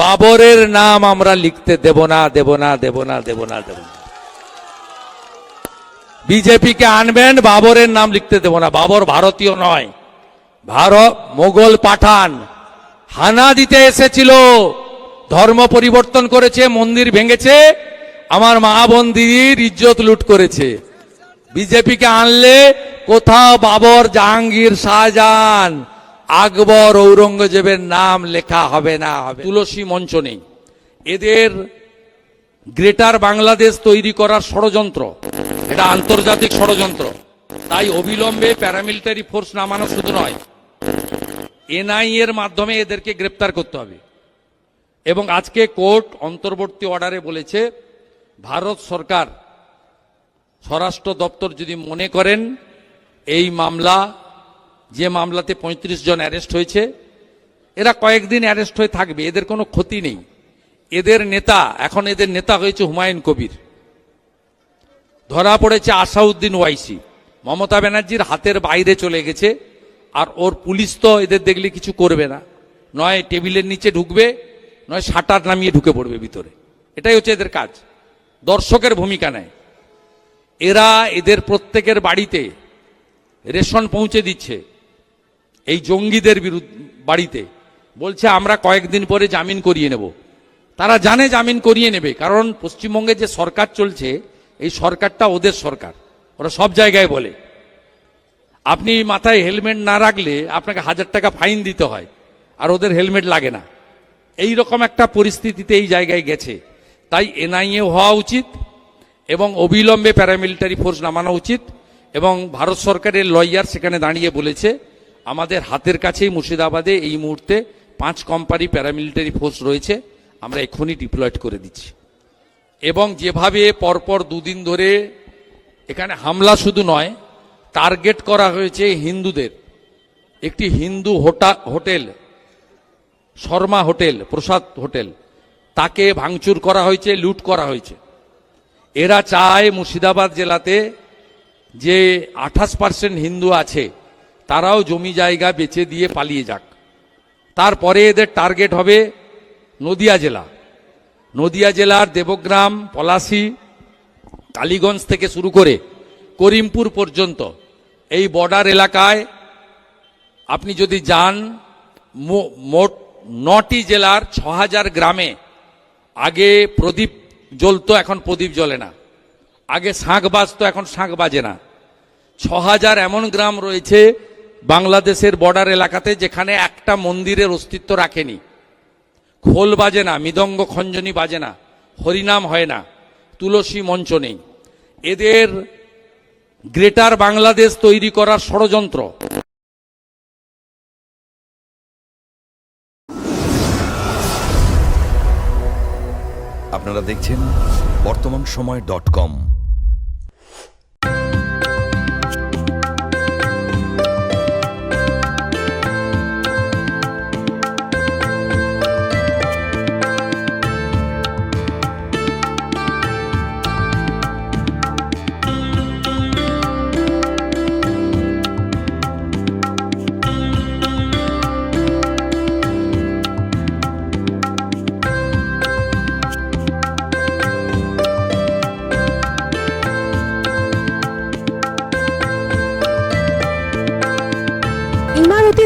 বাবরের নাম আমরা লিখতে দেব না দেব না দেব না দেব না দেব না। বিজেপিকে আনবেন, বাবরের নাম লিখতে দেব না। বাবর ভারতীয় নয়। ভারত মোগল পাঠান। হানা দিতে এসেছিল। ধর্ম পরিবর্তন করেছে, মন্দির ভেঙেছে। আমার মা বোন দিদির ইজ্জত লুট করেছে। বিজেপিকে আনলে কোথাও বাবর জাহাঙ্গীর শাহজাহান আকবর ঔরঙ্গজেবের নাম লেখা হবে না হবে। তুলসী মঞ্চ নেই। এদের গ্রেটার বাংলাদেশ তৈরি করার ষড়যন্ত্র, এটা আন্তর্জাতিক ষড়যন্ত্র। তাই অবিলম্বে প্যারামিলিটারি ফোর্স নামানো শুধু নয় এনআই এর মাধ্যমে এদেরকে গ্রেপ্তার করতে হবে। এবং আজকে কোর্ট অন্তর্বর্তী অর্ডারে বলেছে, ভারত সরকার, স্বরাষ্ট্র দপ্তর যদি মনে করেন, এই মামলা যে মামলাতে ৩৫ জন অ্যারেস্ট হয়েছে, এরা কয়েকদিন অ্যারেস্ট হয়ে থাকবে, এদের কোনো ক্ষতি নেই। এদের নেতা, এখন এদের নেতা হয়েছে হুমায়ুন কবির। ধরা পড়েছে আসাউদ্দিন ওয়াইসি। মমতা ব্যানার্জির হাতের বাইরে চলে গেছে, আর ওর পুলিশ তো এদের দেখলে কিছু করবে না। নয়, টেবিলের নিচে ঢুকবে, নয়, শাটার নামিয়ে ঢুকে পড়বে ভিতরে। এটাই হচ্ছে এদের কাজ। দর্শকের ভূমিকা নেয়। এরা এদের প্রত্যেকের বাড়িতে রেশন পৌঁছে দিচ্ছে। এই জঙ্গিদের বিরুদ্ধে বাড়িতে বলছে, আমরা কয়েকদিন পরে জামিন করিয়ে নেব। তারা জানে জামিন করিয়ে নেবে, কারণ পশ্চিমবঙ্গে যে সরকার চলছে, এই সরকারটা ওদের সরকার। ওরা সব জায়গায় বলে, আপনি মাথায় হেলমেট না রাখলে আপনাকে হাজার টাকা ফাইন দিতে হয়, আর ওদের হেলমেট লাগে না। এই রকম একটা পরিস্থিতিতে এই জায়গায় গেছে। তাই এনআইএ হওয়া উচিত এবং অবিলম্বে প্যারামিলিটারি ফোর্স নামানো উচিত এবং ভারত সরকারের লয়ার সেখানে দাঁড়িয়ে বলেছে আমাদের হাতের কাছেই মুর্শিদাবাদে এই মুহূর্তে পাঁচ কোম্পানি প্যারামিলিটারি ফোর্স রয়েছে, আমরা এক্ষুনি ডিপ্লয়েড করে দিচ্ছি। এবং যেভাবে পরপর দুদিন ধরে এখানে হামলা শুধু নয় টার্গেট করা হয়েছে হিন্দুদের। একটি Hindu হোটা, hotel, Sharma hotel, Prasad hotel, তাকে ভাঙচুর করা হয়েছে, লুট করা হয়েছে। এরা চায় মুর্শিদাবাদ জেলাতে যে আঠাশ পার্সেন্ট হিন্দু আছে তারাও জমি জায়গা বেচে দিয়ে পালিয়ে যাক। তারপরে এদের টার্গেট হবে নদিয়া জেলা। নদিয়া জেলার দেবগ্রাম, পলাশী, কালীগঞ্জ থেকে শুরু করে করিমপুর পর্যন্ত। এই বর্ডার এলাকায় আপনি যদি যান মোট নটি জেলার ছ হাজার গ্রামে। আগে প্রদীপ জ্বলতো এখন প্রদীপ জ্বলে না। আগে শাঁখ বাজতো এখন শাঁখ বাজে না। ছ হাজার এমন গ্রাম রয়েছে বাংলাদেশের বর্ডার এলাকাতে যেখানে একটা মন্দিরের অস্তিত্ব রাখেনি। খোল বাজে না, মৃদঙ্গ খঞ্জনি বাজে না, হরিনাম হয় না, তুলসী মঞ্চ নেই। এদের গ্রেটার বাংলাদেশ তৈরি করার ষড়যন্ত্র। আপনারা দেখছেন বর্তমান সময় ডট কম।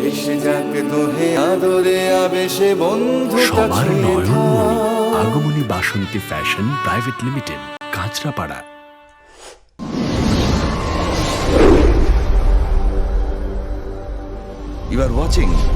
ভেসে যাক দোহে আদরে আবেশে বন্ধু সবার Nayanmoni Agomoni Basanti fashion private limited Kanchrapara. You are watching